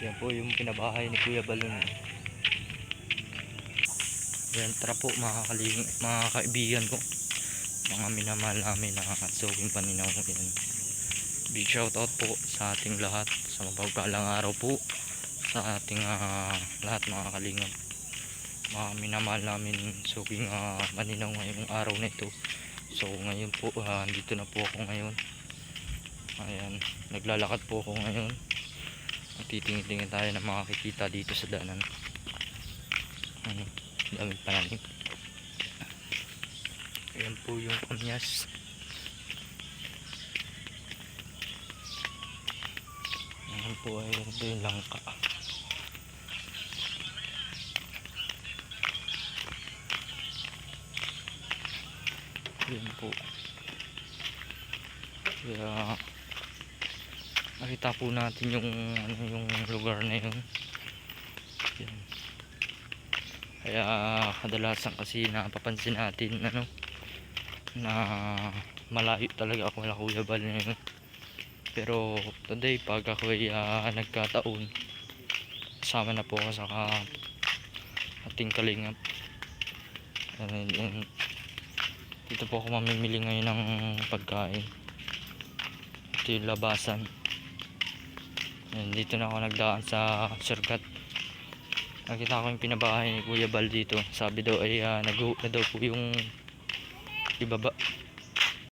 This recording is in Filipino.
Yan po yung pinabahay ni Kuya Balon. Yan, tara po mga, kaling, mga kaibigan ko. Mga minamahal namin na suging paninaw. Yan. Big shout out po sa ating lahat sa mapagpalang araw po sa ating ah, lahat mga kalingap. Mga minamahal namin suging uh, maninaw ngayong araw na ito. So ngayon po, ah, dito na po ako ngayon. Ayan, naglalakad po ako ngayon. Titingin-tingin tayo ng makakikita dito sa danan. Ano, daming pananim. Ayan po yung kamyas. Ayan po ay ito yung langka. Ayan po. Kaya nakita po natin yung ano yung lugar na yun. Yan. Kaya kadalasan kasi napapansin natin ano na malayo talaga ako wala Kuya Bal na yun. Pero today pag ako ay ah, nagkataon kasama na po ako sa ating kalingap. And, and, dito po ako mamimili ngayon ng pagkain. Ito yung labasan. Ayan, dito na ako nagdaan sa Surgat. Nakita ko yung pinabahay ni Kuya Bal dito. Sabi daw ay uh, nag na daw po yung ibaba.